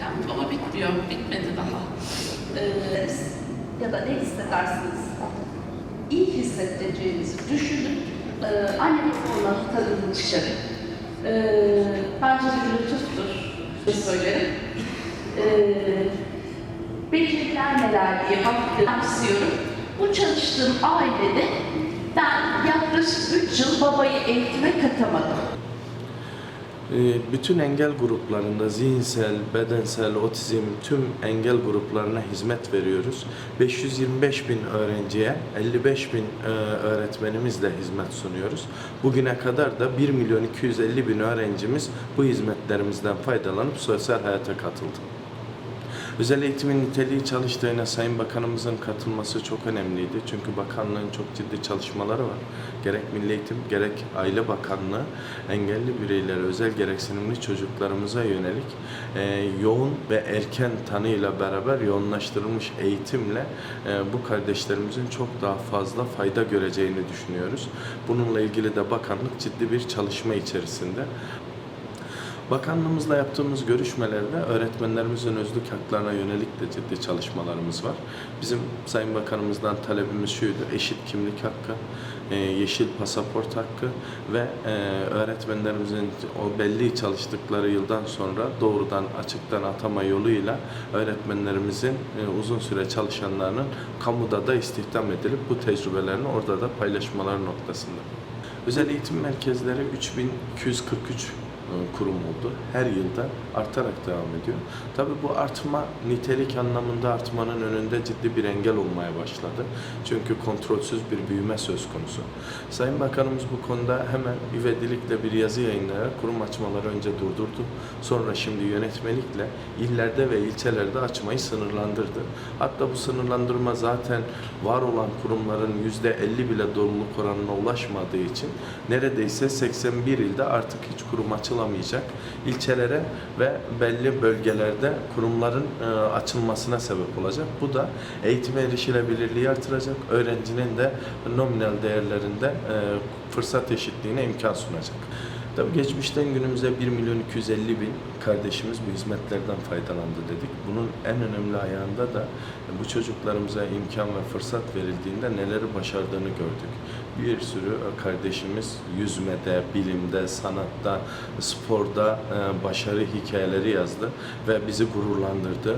Yani ama bitmiyor, bitmedi daha. Ee, ya da ne hissedersiniz? İyi hissedeceğinizi düşünün. Ee, anne babalarına tanıdığını dışarı. Ee, bence bir lütuftur. Söylerim. Ee, beceriler neler diye bakıyorum. Bu çalıştığım ailede ben yaklaşık 3 yıl babayı eğitime katamadım. Ee, Bütün engel gruplarında zihinsel, bedensel, otizm tüm engel gruplarına hizmet veriyoruz. 525 bin öğrenciye 55 bin e, öğretmenimizle hizmet sunuyoruz. Bugüne kadar da 1 milyon 250 bin öğrencimiz bu hizmetlerimizden faydalanıp sosyal hayata katıldı. Özel eğitimin niteliği çalıştığına Sayın Bakanımızın katılması çok önemliydi. Çünkü bakanlığın çok ciddi çalışmaları var. Gerek Milli Eğitim gerek Aile Bakanlığı engelli bireylere, özel gereksinimli çocuklarımıza yönelik e, yoğun ve erken tanıyla beraber yoğunlaştırılmış eğitimle e, bu kardeşlerimizin çok daha fazla fayda göreceğini düşünüyoruz. Bununla ilgili de bakanlık ciddi bir çalışma içerisinde. Bakanlığımızla yaptığımız görüşmelerde öğretmenlerimizin özlük haklarına yönelik de ciddi çalışmalarımız var. Bizim Sayın Bakanımızdan talebimiz şuydu, eşit kimlik hakkı, e, yeşil pasaport hakkı ve e, öğretmenlerimizin o belli çalıştıkları yıldan sonra doğrudan açıktan atama yoluyla öğretmenlerimizin e, uzun süre çalışanlarının kamuda da istihdam edilip bu tecrübelerini orada da paylaşmaları noktasında. Özel eğitim merkezleri 3243 e, kurum oldu. Her yılda artarak devam ediyor. Tabii bu artma nitelik anlamında artmanın önünde ciddi bir engel olmaya başladı. Çünkü kontrolsüz bir büyüme söz konusu. Sayın Bakanımız bu konuda hemen ivedilikle bir yazı yayınlayarak kurum açmaları önce durdurdu. Sonra şimdi yönetmelikle illerde ve ilçelerde açmayı sınırlandırdı. Hatta bu sınırlandırma zaten var olan kurumların %50 bile doluluk oranına ulaşmadığı için neredeyse 81 ilde artık hiç kurum açılamayacak. İlçelere ve belli bölgelerde kurumların e, açılmasına sebep olacak. Bu da eğitime erişilebilirliği artıracak. Öğrencinin de nominal değerlerinde e, fırsat eşitliğine imkan sunacak. Tabii geçmişten günümüze 1 milyon 250 bin kardeşimiz bu hizmetlerden faydalandı dedik. Bunun en önemli ayağında da bu çocuklarımıza imkan ve fırsat verildiğinde neleri başardığını gördük. Bir sürü kardeşimiz yüzmede, bilimde, sanatta, sporda e, başarı hikayeleri yazdı ve bizi gururlandırdı.